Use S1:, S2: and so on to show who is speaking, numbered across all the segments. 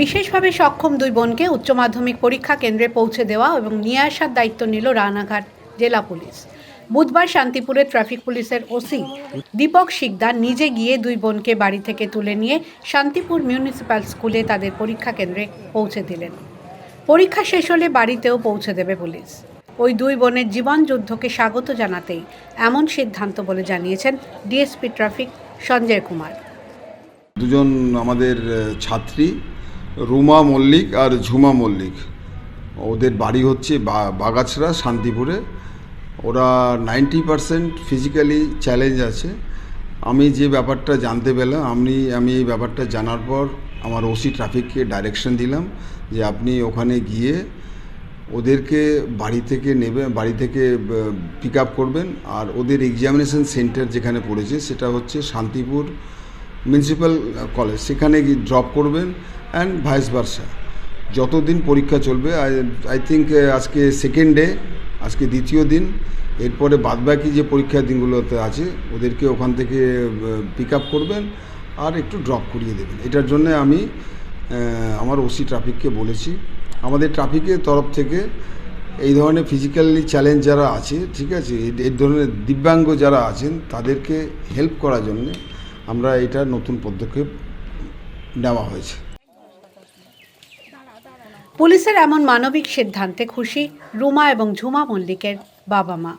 S1: বিশেষভাবে সক্ষম দুই বোনকে উচ্চ মাধ্যমিক পরীক্ষা কেন্দ্রে পৌঁছে দেওয়া এবং নিয়ে আসার দায়িত্ব নিল রানাঘাট জেলা পুলিশ। বুধবার শান্তিপুরে ট্রাফিক পুলিশের ওসি দীপক শিকদার নিজে গিয়ে দুই বোনকে বাড়ি থেকে তুলে নিয়ে শান্তিপুর মিউনিসিপ্যাল স্কুলে তাদের পরীক্ষা কেন্দ্রে পৌঁছে দিলেন। পরীক্ষা শেষ হলে বাড়িতেও পৌঁছে দেবে পুলিশ। ওই দুই বোনের জীবন যুদ্ধকে স্বাগত জানাতেই এমন সিদ্ধান্ত বলে জানিয়েছেন ডিএসপি ট্রাফিক সঞ্জয় কুমার।
S2: দুজন আমাদের ছাত্রী রুমা মল্লিক আর ঝুমা মল্লিক। ওদের বাড়ি হচ্ছে বাগাছড়া, শান্তিপুরে। ওরা নাইনটি পারসেন্ট ফিজিক্যালি চ্যালেঞ্জ আছে। আমি যে ব্যাপারটা জানতে পেলাম, আমি আমি এই ব্যাপারটা জানার পর আমার ওসি ট্রাফিককে ডাইরেকশন দিলাম যে আপনি ওখানে গিয়ে ওদেরকে বাড়ি থেকে নেবে, বাড়ি থেকে পিক আপ করবেন। আর ওদের এক্সামিনেশন সেন্টার যেখানে পড়েছে, সেটা হচ্ছে শান্তিপুর মিউনিসিপ্যাল কলেজ সেখানে গিয়ে ড্রপ করবেন। অ্যান্ড ভাইস ভার্সা যতদিন পরীক্ষা চলবে আই থিঙ্ক আজকে সেকেন্ড ডে আজকে দ্বিতীয় দিন, এরপরে বাদবাকি যে পরীক্ষার দিনগুলোতে আছে, ওদেরকে ওখান থেকে পিক আপ করবেন আর একটু ড্রপ করিয়ে দেবেন। এটার জন্য আমি আমার ওসি ট্রাফিককে বলেছি। আমাদের ট্রাফিকের তরফ থেকে এই ধরনের ফিজিক্যালি চ্যালেঞ্জ যারা আছে, ঠিক আছে এই ধরনের দিব্যাঙ্গ যারা আছেন, তাদেরকে হেল্প করার জন্যে আমরা এটা নতুন পদক্ষেপ নেওয়া হয়েছে।
S1: পুলিশের এমন মানবিক সিদ্ধান্তে খুশি রুমা এবং ঝুমা মল্লিকের বাবা মা।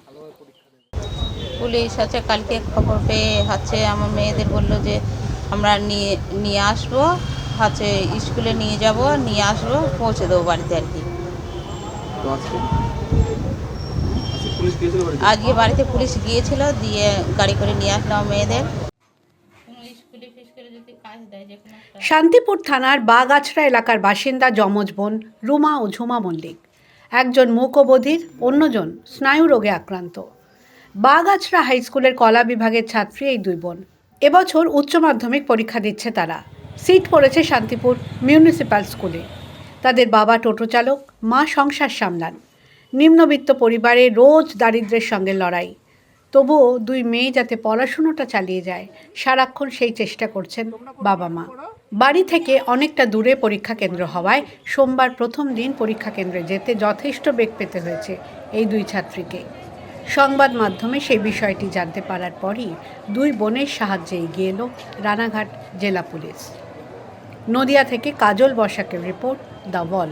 S3: পুলিশ হচ্ছে কালকে খবর পেয়ে হচ্ছে আমার মেয়েদের বলল যে আমরা নিয়ে নিয়ে আসব হচ্ছে স্কুলে নিয়ে যাব নিয়ে আসব পৌঁছে দেবো বাড়িতে আর কি।
S4: আজকে? আজকে পুলিশ গিয়েছিল বাড়িতে?
S3: আজকে বাড়িতে পুলিশ গিয়েছিল দিয়ে গাড়ি করে নিয়ে আসলাম মেয়েদের স্কুলে ফিসকুলে যদি কাজ দেয় যে কোনো একটা
S1: শান্তিপুর থানার বাগাছড়া এলাকার বাসিন্দা যমজ বোন রুমা ও ঝুমা মল্লিক। একজন মূকবধির অন্যজন স্নায়ু রোগে আক্রান্ত। বাগাছড়া হাই স্কুলের কলা বিভাগের ছাত্রী এই দুই বোন। এবছর উচ্চ মাধ্যমিক পরীক্ষা দিচ্ছে তারা। সিট পড়েছে শান্তিপুর মিউনিসিপ্যাল স্কুলে। তাদের বাবা টোটো চালক, মা সংসার সামলান। নিম্নবিত্ত পরিবারে রোজ দারিদ্র্যের সঙ্গে লড়াই। তবুও দুই মেয়ে যাতে পড়াশুনোটা চালিয়ে যায়, সারাক্ষণ সেই চেষ্টা করছেন বাবা মা বাড়ি থেকে অনেকটা দূরে পরীক্ষা কেন্দ্র হওয়ায় সোমবার প্রথম দিন পরীক্ষা কেন্দ্রে যেতে যথেষ্ট বেগ পেতে হয়েছে এই দুই ছাত্রীকে। সংবাদ মাধ্যমে সেই বিষয়টি জানতে পারার পরই দুই বোনের সাহায্যে এগিয়ে এলো রানাঘাট জেলা পুলিশ। নদিয়া থেকে কাজল বসাকের রিপোর্ট দ্য ওয়াল।